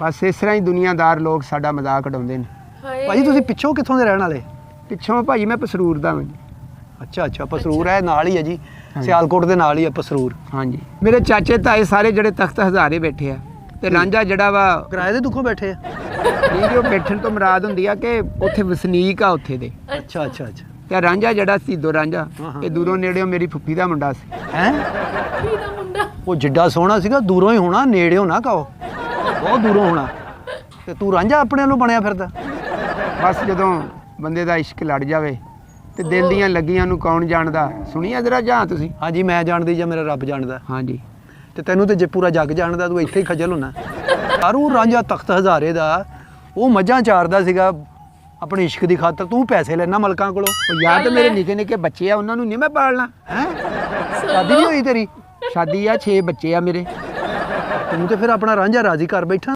ਬਸ ਇਸ ਤਰ੍ਹਾਂ ਹੀ ਦੁਨੀਆਦਾਰ ਲੋਕ ਸਾਡਾ ਮਜ਼ਾਕ ਉਡਾਉਂਦੇ ਨੇ। ਹਾਏ। ਭਾਜੀ ਤੁਸੀਂ ਪਿੱਛੋਂ ਕਿੱਥੋਂ ਦੇ ਰਹਿਣ ਵਾਲੇ? ਪਿੱਛੋਂ ਭਾਜੀ ਮੈਂ ਪਸਰੂਰ ਦਾ ਹਾਂ। ਅੱਛਾ ਅੱਛਾ ਪਸਰੂਰ ਹੈ ਨਾਲ ਹੀ ਹੈ ਜੀ। ਸਿਆਲਕੋਟ ਦੇ ਨਾਲ ਹੀ ਹੈ ਪਸਰੂਰ। ਹਾਂਜੀ। ਮੇਰੇ ਚਾਚੇ ਤਾਏ ਸਾਰੇ ਜਿਹੜੇ ਤਖਤ ਹਜ਼ਾਰੇ ਬੈਠੇ ਆ ਤੇ ਰਾਂਝਾ ਜਿਹੜਾ ਵਾ ਕਿਰਾਏ ਦੇ ਦੁੱਖੋਂ ਬੈਠੇ ਆ? ਨਹੀਂ ਜੋ ਬੈਠਣ ਤੋਂ ਮੁਰਾਦ ਹੁੰਦੀ ਆ ਕਿ ਉੱਥੇ ਵਸਨੀਕ ਆ ਉੱਥੇ ਦੇ। ਅੱਛਾ ਅੱਛਾ ਅੱਛਾ। ਤੇ ਰਾਂਝਾ ਜਿਹੜਾ ਸੀਦੋ ਰਾਂਝਾ ਹਾਂ, ਹਾਂ। ਇਹ ਦੂਰੋਂ ਨੇੜਿਓਂ ਮੇਰੀ ਫੁੱਫੀ ਦਾ ਮੁੰਡਾ ਸੀ। ਹੈ? ਦਾ ਮੁੰਡਾ। ਉਹ ਜਿੱਡਾ ਸੋਹਣਾ ਸੀਗਾ ਦੂਰੋਂ ਹੀ ਹੋਣਾ ਨੇੜਿਓਂ ਨਾ ਕਹੋ। ਬਹੁਤ ਦੂਰੋਂ ਹੋਣਾ। ਤੇ ਤੂੰ ਰਾਂਝਾ ਆਪਣੇ ਵੱਲੋਂ ਬਣਿਆ ਫਿਰਦਾ। ਬਸ ਜਦੋਂ ਬੰਦੇ ਦਾ ਇਸ਼ਕ ਲੜ ਜਾਵੇ ਤੇ ਦਿਲ ਦੀਆਂ ਲੱਗੀਆਂ ਨੂੰ ਕੌਣ ਜਾਣਦਾ? ਸੁਣੀਆ ਜਰਾ ਜਾਂ ਤੁਸੀਂ? ਹਾਂਜੀ ਮੈਂ ਜਾਣਦੀ ਜਾਂ ਮੇਰਾ ਰੱਬ ਜਾਣਦਾ। ਹਾਂਜੀ। ਤੇ ਤੈਨੂੰ ਤੇ ਜੇ ਪੂਰਾ ਜੱਗ ਜਾਣਦਾ ਤੂੰ ਇੱਥੇ ਹੀ ਖਜਲ ਹੁੰਨਾ ਸਾਰੂ ਰਾਂਝਾ ਤਖਤ ਹਜ਼ਾਰੇ ਦਾ ਉਹ ਮੱਝਾਂ ਚਾਰਦਾ ਸੀਗਾ ਆਪਣੇ ਇਸ਼ਕ ਦੀ ਖਾਤਰ। ਤੂੰ ਪੈਸੇ ਲੈਣਾ ਮਲਕਾਂ ਕੋਲੋਂ। ਉਹ ਯਾਰ ਤੇ ਮੇਰੇ ਨਿੱਕੇ ਨਿੱਕੇ ਬੱਚੇ ਆ ਉਹਨਾਂ ਨੂੰ ਨਹੀਂ ਮੈਂ ਪਾਲਣਾ। ਹੈ? ਸ਼ਾਦੀ ਨਹੀਂ ਹੋਈ ਤੇਰੀ? ਸ਼ਾਦੀ ਆ 6 ਬੱਚੇ ਆ ਮੇਰੇ। ਤੂੰ ਤੇ ਫਿਰ ਆਪਣਾ ਰਾਂਝਾ ਰਾਜ਼ੀ ਕਰ ਬੈਠਾ।